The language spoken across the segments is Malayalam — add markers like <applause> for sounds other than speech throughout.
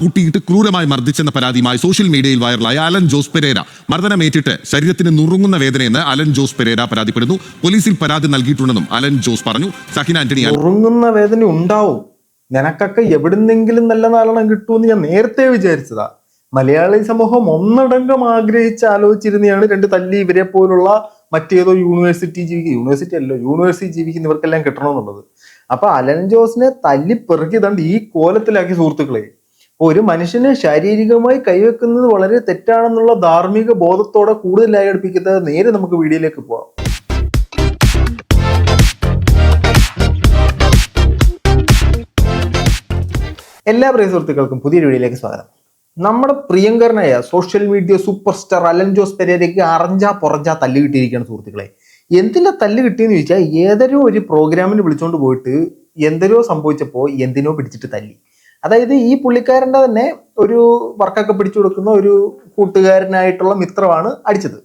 കൂട്ടിയിട്ട് ക്രൂരമായി മർദ്ദിച്ചെന്ന പരാതിയുമായി സോഷ്യൽ മീഡിയയിൽ വൈറലായ അലൻ ജോസ് പെരേര. മർദ്ദനമേറ്റിട്ട് ശരീരത്തിന് നുറുങ്ങുന്ന വേദനയെന്ന് അലൻ ജോസ് പെരേര പരാതിപ്പെടുന്നു. പോലീസിൽ പരാതി നൽകിയിട്ടുണ്ടെന്നും അലൻ ജോസ് പറഞ്ഞു. സഹിൻ ആന്റണി നുറുങ്ങുന്ന വേദന ഉണ്ടാവും. നിനക്കൊക്കെ എവിടുന്നെങ്കിലും നല്ല നാലെണ്ണം കിട്ടുമെന്ന് ഞാൻ നേരത്തെ വിചാരിച്ചതാ. മലയാളി സമൂഹം ഒന്നടങ്കം ആഗ്രഹിച്ച് ആലോചിച്ചിരുന്നെയാണ് രണ്ട് തല്ലി ഇവരെ പോലുള്ള മറ്റേതോ യൂണിവേഴ്സിറ്റി ജീവിക്കുക യൂണിവേഴ്സിറ്റി അല്ലോ യൂണിവേഴ്സിറ്റി ജീവിക്കുന്നവർക്കെല്ലാം കിട്ടണമെന്നുള്ളത്. അപ്പൊ അലൻ ജോസിനെ തല്ലി പെറുക്കിയതാണ്ട് ഈ കോലത്തിലാക്കി സുഹൃത്തുക്കളെ. ഒരു മനുഷ്യനെ ശാരീരികമായി കൈവെക്കുന്നത് വളരെ തെറ്റാണെന്നുള്ള ധാർമ്മിക ബോധത്തോടെ കൂടുതലായി അടുപ്പിക്കുന്നത് നേരെ നമുക്ക് വീഡിയോയിലേക്ക് പോവാം. എല്ലാ പ്രിയ സുഹൃത്തുക്കൾക്കും പുതിയ വീഡിയോയിലേക്ക് സ്വാഗതം. നമ്മുടെ പ്രിയങ്കരനായ social media super star Alan Jose പെരേരയ്ക്ക് അറഞ്ചാ പുറഞ്ചാ തല്ല് കിട്ടിയിരിക്കുകയാണ് സുഹൃത്തുക്കളെ. എന്തിനാ തല്ല് കിട്ടിയെന്ന് ചോദിച്ചാൽ ഏതൊരു ഒരു പ്രോഗ്രാമിന് വിളിച്ചുകൊണ്ട് പോയിട്ട് എന്തിനോ സംഭവിച്ചപ്പോൾ എന്തിനോ പിടിച്ചിട്ട് തല്ലി. അതായത് ഈ പുള്ളിക്കാരന്റെ തന്നെ ഒരു വർക്കൊക്കെ പിടിച്ചു കൊടുക്കുന്ന ഒരു കൂട്ടുകാരനായിട്ടുള്ള മിത്രമാണ് അടിച്ചത്.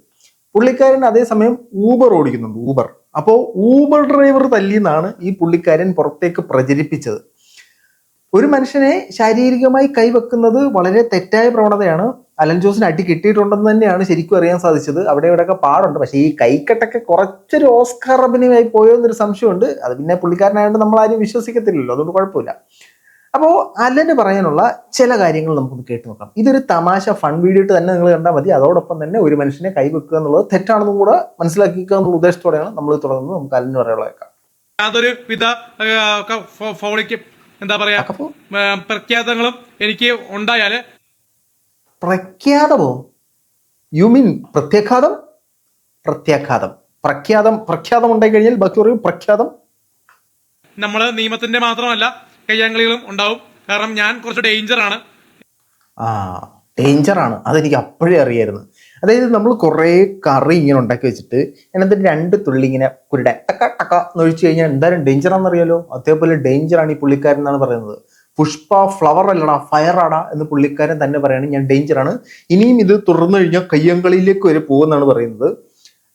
പുള്ളിക്കാരൻ അതേസമയം ഊബർ ഓടിക്കുന്നുണ്ട് ഊബർ. അപ്പോൾ ഊബർ ഡ്രൈവർ തല്ലിയെന്നാണ് ഈ പുള്ളിക്കാരൻ പുറത്തേക്ക് പ്രചരിപ്പിച്ചത്. ഒരു മനുഷ്യനെ ശാരീരികമായി കൈവെക്കുന്നത് വളരെ തെറ്റായ പ്രവണതയാണ്. അലൻ ജോസിന് അടി കിട്ടിയിട്ടുണ്ടെന്ന് തന്നെയാണ് ശരിക്കും അറിയാൻ സാധിച്ചത്. അവിടെ ഇവിടെയൊക്കെ പാടുണ്ട്. പക്ഷേ ഈ കൈക്കെട്ടൊക്കെ കുറച്ചൊരു ഓസ്കാർ അഭിനയമായി പോയോ എന്നൊരു സംശയമുണ്ട്. അത് പിന്നെ പുള്ളിക്കാരനായതുകൊണ്ട് നമ്മൾ ആരും വിശ്വസിക്കത്തില്ലല്ലോ. അതുകൊണ്ട് കുഴപ്പമില്ല. അപ്പോൾ അലന് പറയാനുള്ള ചില കാര്യങ്ങൾ നമുക്കൊന്ന് കേട്ട് നോക്കാം. ഇതൊരു തമാശ ഫൺ വീഡിയോ തന്നെ നിങ്ങൾ കണ്ടാൽ മതി. അതോടൊപ്പം തന്നെ ഒരു മനുഷ്യനെ കൈവെക്കുക എന്നുള്ളത് തെറ്റാണെന്നും കൂടെ മനസ്സിലാക്കിക്കുക എന്നുള്ള ഉദ്ദേശത്തോടെയാണ് നമ്മൾ തുടങ്ങുന്നത്. നമുക്ക് അലന് പറയാനുള്ള കേൾക്കാം യാതൊരു വിധ ഫോണിക്ക് എന്താ പറയാ പ്രഖ്യാതങ്ങളും എനിക്ക് ഉണ്ടായാൽ പ്രഖ്യാതമോ യു മീൻ പ്രത്യാഘാതം? പ്രത്യാഘാതം. പ്രഖ്യാതം പ്രഖ്യാതം ഉണ്ടായി കഴിഞ്ഞാൽ ബാക്കി പറയും പ്രഖ്യാതം? നമ്മൾ നിയമത്തിന്റെ മാത്രമല്ല കയ്യാങ്കളികളും ഉണ്ടാവും. കാരണം ഞാൻ കുറച്ച് ഡേഞ്ചർ ആണ്. ആ ഡേഞ്ചർ ആണ്. അതെനിക്ക് അപ്പോഴേ അറിയായിരുന്നു. അതായത് നമ്മൾ കുറേ കറി ഇങ്ങനെ ഉണ്ടാക്കി വെച്ചിട്ട് എന്നിട്ട് രണ്ട് തുള്ളി ഇങ്ങനെ കുരുടെ ടക്ക ടക്ക എന്ന് ഒഴിച്ചു കഴിഞ്ഞാൽ എന്തായാലും ആണെന്നറിയാലോ അതേപോലെ ഡേഞ്ചർ ആണ് ഈ പുള്ളിക്കാരൻ എന്നാണ് പറയുന്നത്. പുഷ്പ ഫ്ലവർ അല്ലടാ ഫയർ ആടാ എന്ന് പുള്ളിക്കാരൻ തന്നെ പറയുകയാണ് ഞാൻ ഡേഞ്ചർ ആണ്. ഇനിയും ഇത് തുറന്നു കഴിഞ്ഞാൽ കയ്യങ്കളിയിലേക്ക് വരെ പോകുമെന്നാണ് പറയുന്നത്.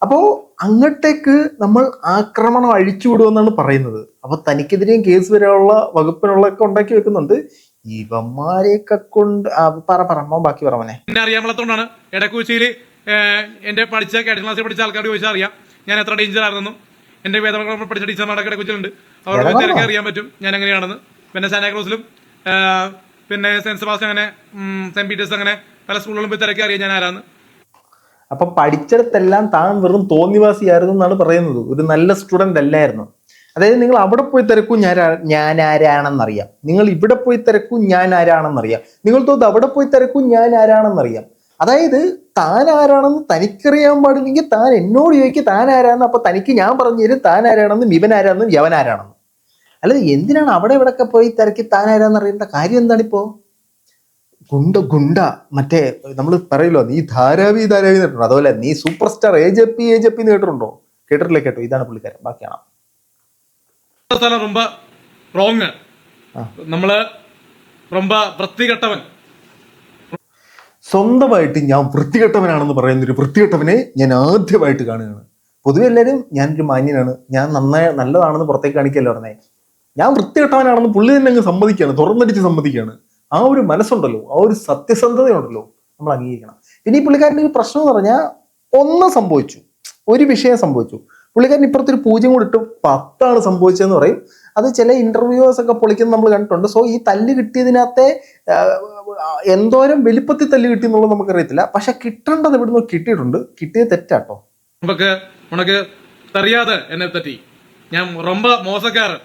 അപ്പോ അങ്ങോട്ടേക്ക് നമ്മൾ ആക്രമണം അഴിച്ചുവിടുമെന്നാണ് പറയുന്നത്. അപ്പൊ തനിക്കെതിരെയും കേസ് വരാനുള്ള വകുപ്പിനുള്ളതൊക്കെ ഉണ്ടാക്കി വെക്കുന്നുണ്ട്. ഇവന്മാരെയൊക്കെ കൊണ്ട് പറ പറഞ്ഞോ ബാക്കി പറവനെ എന്നെ അറിയാമത്തോണ്ടാണ് ഇടക്കൂച്ചിയിൽ എന്റെ പഠിച്ച കേട്ട ക്ലാസ്സിൽ പഠിച്ച ആൾക്കാരോട് ചോദിച്ചാൽ അറിയാം. ഞാൻ എത്ര ഡേഞ്ചർ ആയിരുന്നു എന്റെ വേദന പഠിച്ച ടീച്ചർമാരൊക്കെ ഇടക്കൂച്ചിലുണ്ട് അവരുടെ തിരക്കെ അറിയാൻ പറ്റും ഞാൻ എങ്ങനെയാണെന്ന്. പിന്നെ സാന്റാക്രോസിലും പിന്നെ സെൻസ് പാസ് അങ്ങനെ സെന്റ് പീറ്റേഴ്സ് അങ്ങനെ പല സ്കൂളുകളിലും പോയി തിരക്കെ അറിയാം ഞാൻ ആരാന്ന്. അപ്പൊ പഠിച്ചിടത്തെല്ലാം താൻ വെറും തോന്നിവാസിയായിരുന്നു എന്നാണ് പറയുന്നത്. ഒരു നല്ല സ്റ്റുഡന്റ് അല്ലായിരുന്നു. അതായത് നിങ്ങൾ അവിടെ പോയി തിരക്കൂ ഞാൻ ഞാൻ ആരാണെന്നറിയാം. നിങ്ങൾ ഇവിടെ പോയി തിരക്കൂ ഞാൻ ആരാണെന്നറിയാം. നിങ്ങൾ തോന്നുന്നു അവിടെ പോയി തിരക്കൂ ഞാൻ ആരാണെന്നറിയാം. അതായത് താൻ ആരാണെന്ന് തനിക്കറിയാൻ പാടില്ലെങ്കിൽ താൻ എന്നോട് ചോദിക്കുക താൻ ആരാണെന്ന് അപ്പൊ തനിക്ക് ഞാൻ പറഞ്ഞു തരും താൻ ആരാണെന്നും ഇവൻ ആരാണെന്നും യവൻ ആരാണെന്നും. അല്ലാതെ എന്തിനാണ് അവിടെ ഇവിടെയൊക്കെ പോയി തിരക്കി താൻ ആരാന്ന് അറിയേണ്ട കാര്യം എന്താണിപ്പോ? ഗുണ്ട ഗുണ്ട മറ്റേ നമ്മൾ പറയല്ലോ നീ ധാരാവി ധാരാവി കേട്ടിട്ടുണ്ടോ അതുപോലെ നീ super star A J P A J P കേട്ടിട്ടുണ്ടോ കേട്ടിട്ടില്ല കേട്ടോ ഇതാണ് പുള്ളിക്കാരൻ ബാക്കിയാണ് സ്ഥലം ரொம்ப റോങ് ആ. നമ്മള് ரொம்ப വൃത്തികെട്ടവൻ സ്വന്തമായിട്ട് ഞാൻ വൃത്തികെട്ടവനാണെന്ന് പറയുന്ന ഒരു വൃത്തികെട്ടവനെ ഞാൻ ആദ്യമായിട്ട് കാണുകയാണ് പൊതുവെ എല്ലാവരും ഞാനൊരു മാന്യനാണ് ഞാൻ നന്നായി നല്ലതാണെന്ന് പുറത്തേക്ക് കാണിക്കല്ലോ പറഞ്ഞേ ഞാൻ വൃത്തികെട്ടവനാണെന്ന് പുള്ളി തന്നെ അങ്ങ് സമ്മതിക്കുകയാണ് തുറന്നടിച്ച് സമ്മതിക്കുകയാണ് ആ ഒരു മനസ്സുണ്ടല്ലോ ആ ഒരു സത്യസന്ധതയുണ്ടല്ലോ നമ്മൾ അംഗീകരിക്കണം. പിന്നെ ഈ പുള്ളിക്കാരന്റെ ഒരു പ്രശ്നം എന്ന് പറഞ്ഞാൽ ഒന്ന് സംഭവിച്ചു ഒരു വിഷയം സംഭവിച്ചു. പുള്ളിക്കാരൻ ഇപ്പുറത്തൊരു പൂജ്യം കൂടി ഇട്ട് പത്താണ് സംഭവിച്ചതെന്ന് പറയും. അത് ചില ഇന്റർവ്യൂസ് ഒക്കെ പൊളിക്കുന്നത് നമ്മൾ കണ്ടിട്ടുണ്ട്. സോ ഈ തല്ല് കിട്ടിയതിനകത്തെ എന്തോരം വലിപ്പത്തിൽ തല്ല് കിട്ടി എന്നുള്ളത് നമുക്കറിയത്തില്ല. പക്ഷെ കിട്ടേണ്ടത് ഇവിടുന്ന് കിട്ടിയിട്ടുണ്ട്. കിട്ടിയത് തെറ്റാട്ടോ. നമുക്ക് ഉണക്ക് അറിയാതെ എന്നെ പറ്റി ഞാൻ മോശക്കാരൻ.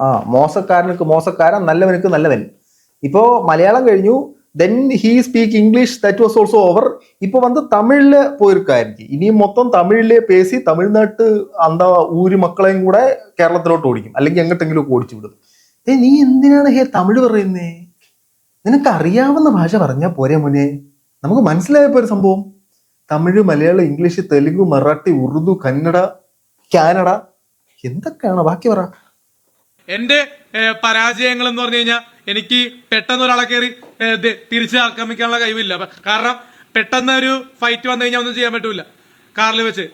ആ മോശക്കാരനക്ക് മോശക്കാരൻ നല്ലവനക്ക് നല്ലവൻ. ഇപ്പോ മലയാളം കഴിഞ്ഞു. Then he speak English that was also over ഇപ്പൊ വന്ന് തമിഴിൽ പോയിരിക്കായിരിക്കും. ഇനി മൊത്തം തമിഴിലെ പേസി തമിഴ്നാട്ട് അന്ത ഊര് മക്കളെയും കൂടെ കേരളത്തിലോട്ട് ഓടിക്കും. അല്ലെങ്കിൽ എങ്ങോട്ടെങ്കിലും ഓടിച്ചു വിടും. ഏ നീ എന്തിനാണ് ഹേ തമിഴ് പറയുന്നേ? നിനക്ക് അറിയാവുന്ന ഭാഷ പറഞ്ഞാൽ പോരെ മോനെ. നമുക്ക് മനസ്സിലായപ്പോ ഒരു സംഭവം. തമിഴ് മലയാളം ഇംഗ്ലീഷ് തെലുങ്ക് മറാഠി ഉറുദു കന്നഡ കാനഡ എന്തൊക്കെയാണ്? ബാക്കി പറ. എന്റെ പരാജയങ്ങൾ എന്ന് പറഞ്ഞു കഴിഞ്ഞാൽ എനിക്ക് പെട്ടെന്ന് ഒരാളെ കയറി തിരിച്ച് ആക്രമിക്കാനുള്ള കഴിവില്ല. കാരണം പെട്ടെന്ന് ഒരു ഫൈറ്റ് വന്നു കഴിഞ്ഞാൽ ഒന്നും ചെയ്യാൻ പറ്റൂല. കാറിൽ വെച്ച്.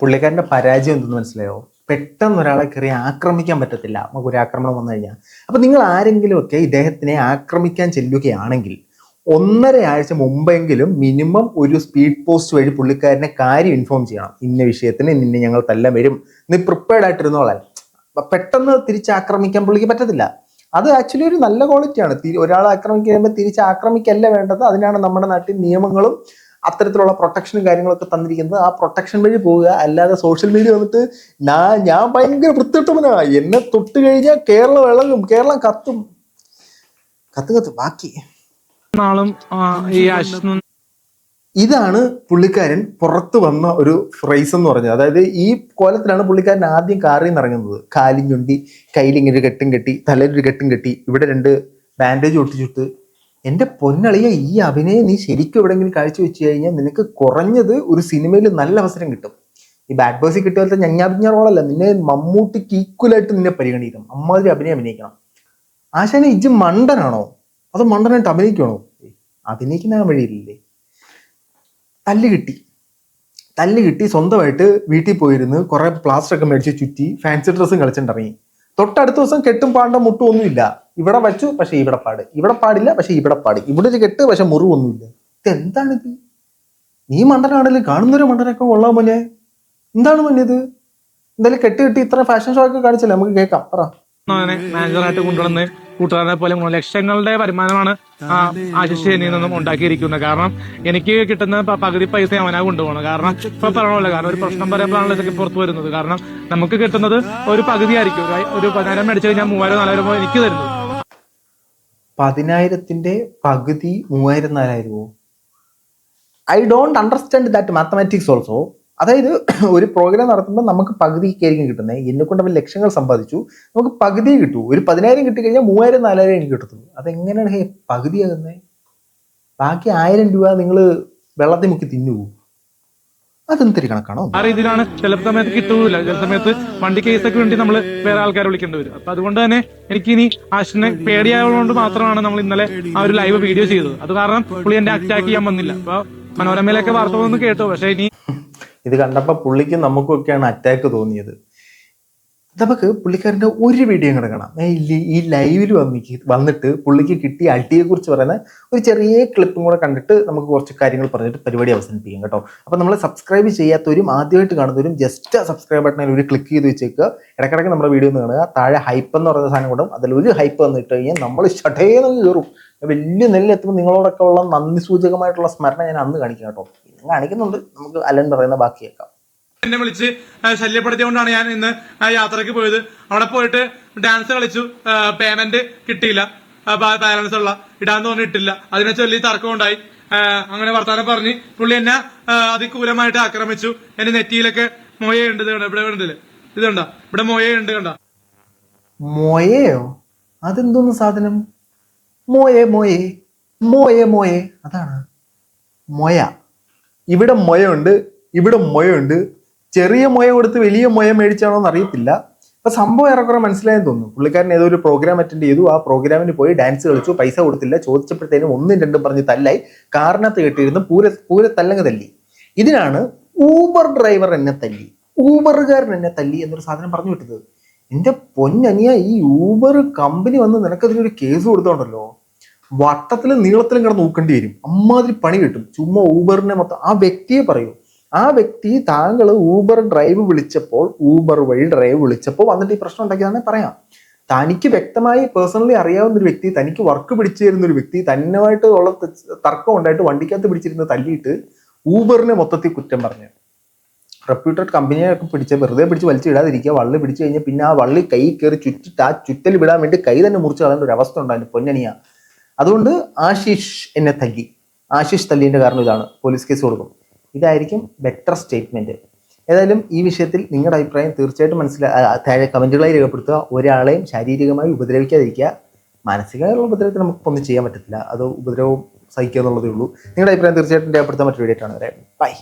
പുള്ളിക്കാരന്റെ പരാജയം എന്തെന്ന് മനസ്സിലായോ? പെട്ടെന്ന് ഒരാളെ കയറി ആക്രമിക്കാൻ പറ്റത്തില്ല. നമുക്ക് ഒരു ആക്രമണം വന്നു കഴിഞ്ഞാൽ അപ്പൊ നിങ്ങൾ ആരെങ്കിലുമൊക്കെ ഇദ്ദേഹത്തിനെ ആക്രമിക്കാൻ ചെല്ലുകയാണെങ്കിൽ ഒന്നര ആഴ്ച മുമ്പെങ്കിലും മിനിമം ഒരു സ്പീഡ് പോസ്റ്റ് വഴി പുള്ളിക്കാരനെ കാര്യം ഇൻഫോം ചെയ്യണം. ഇന്ന വിഷയത്തിന് നിന്നെ ഞങ്ങൾ തല്ല വരും. നീ പ്രിപ്പയർഡ് ആയിട്ടിരുന്നോളാൻ. പെട്ടെന്ന് തിരിച്ചാക്രമിക്കാൻ പുള്ളിക്ക് പറ്റത്തില്ല. അത് ആക്ച്വലി ഒരു നല്ല ക്വാളിറ്റിയാണ് ഒരാളെ ആക്രമിക്കുമ്പോൾ തിരിച്ച് ആക്രമിക്കല്ല വേണ്ടത്? അതിനാണ് നമ്മുടെ നാട്ടിൽ നിയമങ്ങളും അത്തരത്തിലുള്ള പ്രൊട്ടക്ഷനും കാര്യങ്ങളൊക്കെ തന്നിരിക്കുന്നത്. ആ പ്രൊട്ടക്ഷൻ വഴി പോവുക. അല്ലാതെ സോഷ്യൽ മീഡിയ വന്നിട്ട് ഞാൻ ഞാൻ ഭയങ്കര വൃത്തിട്ടവനാ എന്നെ തൊട്ട് കഴിഞ്ഞാൽ കേരളം ഇളകും. കേരളം കത്തും. കത്ത് കത്ത്. ബാക്കി. നാളും ഈ ഇതാണ് പുള്ളിക്കാരൻ പുറത്തു വന്ന ഒരു ഫ്രൈസ് എന്ന് പറഞ്ഞത്. അതായത് ഈ കോലത്തിലാണ് പുള്ളിക്കാരൻ ആദ്യം കാറിൽ നിന്ന് ഇറങ്ങുന്നത്. കാലും ചുണ്ടി കയ്യിലിങ്ങനെ ഒരു കെട്ടും കെട്ടി തലയിൽ ഒരു കെട്ടും കെട്ടി ഇവിടെ രണ്ട് ബാൻഡേജ് ഒട്ടിച്ചിട്ട് എന്റെ പൊന്നളിയ ഈ അഭിനയം നീ ശരിക്കും എവിടെയെങ്കിലും കാഴ്ചവെച്ച് കഴിഞ്ഞാൽ നിനക്ക് കുറഞ്ഞത് ഒരു സിനിമയിൽ നല്ല അവസരം കിട്ടും. ഈ ബാഡ് ബോയ്സിൽ കിട്ടിയ പോലത്തെ ഞഞ്ഞാപിഞ്ഞ റോളല്ല നിന്നെ മമ്മൂട്ടിക്ക് ഈക്വലായിട്ട് നിന്നെ പരിഗണിക്കണം. അമ്മാതിരി അഭിനയം അഭിനയിക്കണം. ആശാന ഇജ്ജ് മണ്ടനാണോ? അതോ മണ്ടനായിട്ട് അഭിനയിക്കണോ അഭിനയിക്കുന്ന വഴിയില്ലേ തല്ല് കിട്ടി. തല്ല് കിട്ടി സ്വന്തമായിട്ട് വീട്ടിൽ പോയിരുന്ന്. കുറെ പ്ലാസ്റ്റർ ഒക്കെ മേടിച്ച് ചുറ്റി ഫാൻസി ഡ്രസ്സും കളിച്ചിട്ടിറങ്ങി തൊട്ടടുത്ത ദിവസം കെട്ടും പാണ്ട മുട്ടും ഒന്നുമില്ല ഇവിടെ വച്ചു പക്ഷെ ഇവിടെ പാട്. ഇവിടെ പാടില്ല പക്ഷെ ഇവിടെ പാട്. ഇവിടെ ഒരു കെട്ട് പക്ഷെ മുറിവൊന്നുമില്ല ഇത്? എന്താണിത് നീ മണ്ടനാണല്ലോ കാണുന്നൊരു മണ്ടനൊക്കെ കൊള്ളാൻ മോനെ. എന്താണ് മോനെ ഇത്? എന്തായാലും കെട്ട് കെട്ടി ഇത്ര ഫാഷൻ ഷോ ഒക്കെ കാണിച്ചല്ലേ? നമുക്ക് കേൾക്കാം. പറ. അവനെ മാനേജറായിട്ട് കൊണ്ടുവന്ന് കൂട്ടുകാരനെ പോലെ ലക്ഷങ്ങളുടെ വരുമാനമാണ് ആശിഷ് എന്നിൽ നിന്നും ഉണ്ടാക്കിയിരിക്കുന്നത്. കാരണം എനിക്ക് കിട്ടുന്ന പകുതി പൈസ അവനാ കൊണ്ടുപോകണം. കാരണം ഇപ്പൊ പറഞ്ഞല്ലോ കാരണം ഒരു പ്രശ്നം പറയുമ്പോഴാണല്ലോ ഇതൊക്കെ പുറത്തു വരുന്നത്. കാരണം നമുക്ക് കിട്ടുന്നത് ഒരു പകുതി ആയിരിക്കും ഒരു- പതിനായിരം മേടിച്ചു കഴിഞ്ഞാൽ മൂവായിരം നാലായിരം എനിക്ക് തരുന്നത്. പതിനായിരത്തിന്റെ പകുതി മൂവായിരം നാലായിരമോ I don't understand that mathematics also അതായത് <clears throat> ഒരു പ്രോഗ്രാം നടത്തുമ്പോൾ നമുക്ക് പകുതിക്കായിരിക്കും കിട്ടുന്നത്. എന്നെ കൊണ്ട് അവൻ ലക്ഷങ്ങൾ സമ്പാദിച്ചു. നമുക്ക് പകുതി കിട്ടൂ. ഒരു പതിനായിരം കിട്ടിക്കഴിഞ്ഞാൽ മൂവായിരം നാലായിരം എനിക്ക് കിട്ടത്തുള്ളൂ. അതെങ്ങനെയാണ്? ഹേ പകുതിയാകുന്നത് ബാക്കി ആയിരം രൂപ നിങ്ങൾ വെള്ളത്തിൽ മുക്കി തിന്നുവോ അതെന്തൊരു കണക്കാണോ? ആ രീതിയിലാണ് ചില സമയത്ത് കിട്ടൂല. ചില സമയത്ത് വണ്ടി കേസൊക്കെ വേണ്ടി നമ്മൾ വേറെ ആൾക്കാരെ വിളിക്കേണ്ടി വരും. അപ്പൊ അതുകൊണ്ട് തന്നെ എനിക്ക് ഇനി ആശിനെ പേടിയായതുകൊണ്ട് മാത്രമാണ് നമ്മൾ ഇന്നലെ ആ ഒരു ലൈവ് വീഡിയോ ചെയ്തത്. അത് കാരണം പുള്ളി എന്റെ അറ്റാക്ക് ചെയ്യാൻ വന്നില്ല. അപ്പൊ മനോരമയിലൊക്കെ വാർത്ത ഒന്ന് കേട്ടോ. പക്ഷെ ഇനി ഇത് കണ്ടപ്പോൾ പുള്ളിക്കും നമുക്കൊക്കെയാണ് അറ്റാക്ക് തോന്നിയത്. നമുക്ക് പുള്ളിക്കാരന്റെ ഒരു വീഡിയോ കൂടെ കാണാം. ഈ- ലൈവിൽ വന്നിക്ക് വന്നിട്ട് പുള്ളിക്ക് കിട്ടിയ അടിയെക്കുറിച്ച് പറയുന്ന ഒരു ചെറിയ ക്ലിപ്പും കൂടെ കണ്ടിട്ട് നമുക്ക് കുറച്ച് കാര്യങ്ങൾ പറഞ്ഞിട്ട് പരിപാടി അവസാനിപ്പിക്കാം കേട്ടോ. അപ്പോൾ നമ്മൾ സബ്സ്ക്രൈബ് ചെയ്യാത്തവരും ആദ്യമായിട്ട് കാണുന്നവരും ജസ്റ്റ് സബ്സ്ക്രൈബ് ബട്ടണിൽ ഒരു ക്ലിക്ക് ചെയ്ത് വെച്ചേക്കുക. ഇടയ്ക്കിടയ്ക്ക് നമ്മുടെ വീഡിയോ ഒന്ന് കാണുക. താഴെ ഹൈപ്പ് എന്ന് പറയുന്ന സാധനം കൂടും അതിൽ ഒരു ഹൈപ്പ് വന്നിട്ട് കഴിഞ്ഞാൽ നമ്മൾ ഷട്ടേന്ന് കയറും. വലിയ നെല്ലെത്തുമ്പോൾ നിങ്ങളോടൊക്കെ ഉള്ള നന്ദി സൂചകമായിട്ടുള്ള സ്മരണ ഞാൻ അന്ന് കാണിക്കാം കേട്ടോ. കാണിക്കുന്നുണ്ട്. നമുക്ക് അലൻ പറയുന്ന ബാക്കി കേൾക്കാം എന്നെ വിളിച്ച് ആ, ശല്യപ്പെടുത്തിയോണ്ടാണ് ഞാൻ ഇന്ന് യാത്രയ്ക്ക് പോയത്. അവിടെ പോയിട്ട് ഡാൻസ് കളിച്ചു. പേയ്മെന്റ് കിട്ടിയില്ല. ബാലൻസ് ഉള്ള. ഇടാൻ പറഞ്ഞ് ഇട്ടില്ല. അതിനെ ചൊല്ലി തർക്കം ഉണ്ടായി. അങ്ങനെ വർത്താനം പറഞ്ഞ് പുള്ളി എന്നെ അതിക്രൂരമായിട്ട് ആക്രമിച്ചു. എന്റെ നെറ്റിയിലൊക്കെ മൊയുണ്ട് ഇത് കണ്ടോ? ഇവിടെ ഉണ്ടല്ലേ ഇത് കണ്ടോ? ഇവിടെ മൊയുണ്ട് കണ്ടോ? മോയയോ? അതെന്തോന്ന് സാധനം? മോയെ മോയെ മോയെ മോയെ. അതാണ്. മൊയ. ഇവിടെ മൊയുണ്ട് ഇവിടെ മൊയുണ്ട് ചെറിയ മുയ കൊടുത്ത് വലിയ മുയ മേടിച്ചാണോ എന്ന് അറിയത്തില്ല. അപ്പൊ സംഭവം ഏറെക്കുറെ മനസ്സിലായെന്ന് തോന്നുന്നു. പുള്ളിക്കാരൻ ഏതോ ഒരു പ്രോഗ്രാം അറ്റൻഡ് ചെയ്തു. ആ പ്രോഗ്രാമിന് പോയി ഡാൻസ് കളിച്ചു. പൈസ കൊടുത്തില്ല. ചോദിച്ചപ്പോഴത്തേനും ഒന്നും രണ്ടും പറഞ്ഞ് തല്ലായി. കാറിനകത്ത് കെട്ടിയിരുന്ന് പൂര പൂര തല്ലങ്ങ് തല്ലി. ഇതിനാണ് ഊബർ ഡ്രൈവർ എന്നെ തല്ലി. ഊബറുകാരൻ എന്നെ തല്ലി എന്നൊരു സാധനം പറഞ്ഞു വിട്ടത്. എന്റെ പൊന്നനിയ ഈ ഊബർ കമ്പനി വന്ന് നിനക്കതിനൊരു കേസ് കൊടുത്തോണ്ടല്ലോ. വട്ടത്തിലും നീളത്തിലും കിടന്ന് നോക്കേണ്ടി വരും. അമ്മാതിരി പണി കിട്ടും. ചുമ്മാ ഊബറിനെ മൊത്തം ആ വ്യക്തിയെ പറയൂ. ആ വ്യക്തി താങ്കൾ ഊബർ ഡ്രൈവ് വിളിച്ചപ്പോൾ ഊബർ വഴി ഡ്രൈവ് വിളിച്ചപ്പോൾ വന്നിട്ട് ഈ പ്രശ്നം ഉണ്ടാക്കിയതാണ് പറയാം. തനിക്ക് വ്യക്തമായി പേഴ്സണലി അറിയാവുന്ന ഒരു വ്യക്തി തനിക്ക് വർക്ക് പിടിച്ചു തരുന്ന ഒരു വ്യക്തി തന്നുമായിട്ട് ഉള്ള തർക്കം ഉണ്ടായിട്ട് വണ്ടിക്കകത്ത് പിടിച്ചിരുന്ന തല്ലിയിട്ട് ഊബറിനെ മൊത്തത്തിൽ കുറ്റം പറഞ്ഞു. റെപ്യൂട്ടഡ് കമ്പനിയൊക്കെ പിടിച്ച് വെറുതെ പിടിച്ച് വലിച്ചു വിടാതിരിക്കുക വള്ളി പിടിച്ചു കഴിഞ്ഞാൽ പിന്നെ ആ വള്ളി കൈ കയറി ചുറ്റിട്ട് ആ ചുറ്റൽ വിടാൻ വേണ്ടി കൈ തന്നെ മുറിച്ച് കളയേണ്ട ഒരു അവസ്ഥ ഉണ്ടായിരുന്നു പൊന്നണിയ അതുകൊണ്ട് ആശിഷ് എന്നെ തല്ലി. ആശിഷ് തല്ലിന്റെ കാരണം ഇതാണ്. പോലീസ് കേസ് കൊടുക്കും. ഇതായിരിക്കും ബെറ്റർ സ്റ്റേറ്റ്മെന്റ് ഏതായാലും ഈ വിഷയത്തിൽ നിങ്ങളുടെ അഭിപ്രായം തീർച്ചയായിട്ടും മനസ്സിലാ കമന്റുകളായി താഴെ കമന്റുകളായി രേഖപ്പെടുത്തുക. ഒരാളെയും ശാരീരികമായി ഉപദ്രവിക്കാതിരിക്കുക. മാനസികമായുള്ള ഉപദ്രവത്തിന് നമുക്കൊന്നും ചെയ്യാൻ പറ്റത്തില്ല. അത് ഉപദ്രവം സഹിക്കുക എന്നുള്ളതേ ഉള്ളൂ. നിങ്ങളുടെ അഭിപ്രായം തീർച്ചയായിട്ടും രേഖപ്പെടുത്താൻ മറ്റൊരു വീഡിയോ ആണ് വരെ ബൈ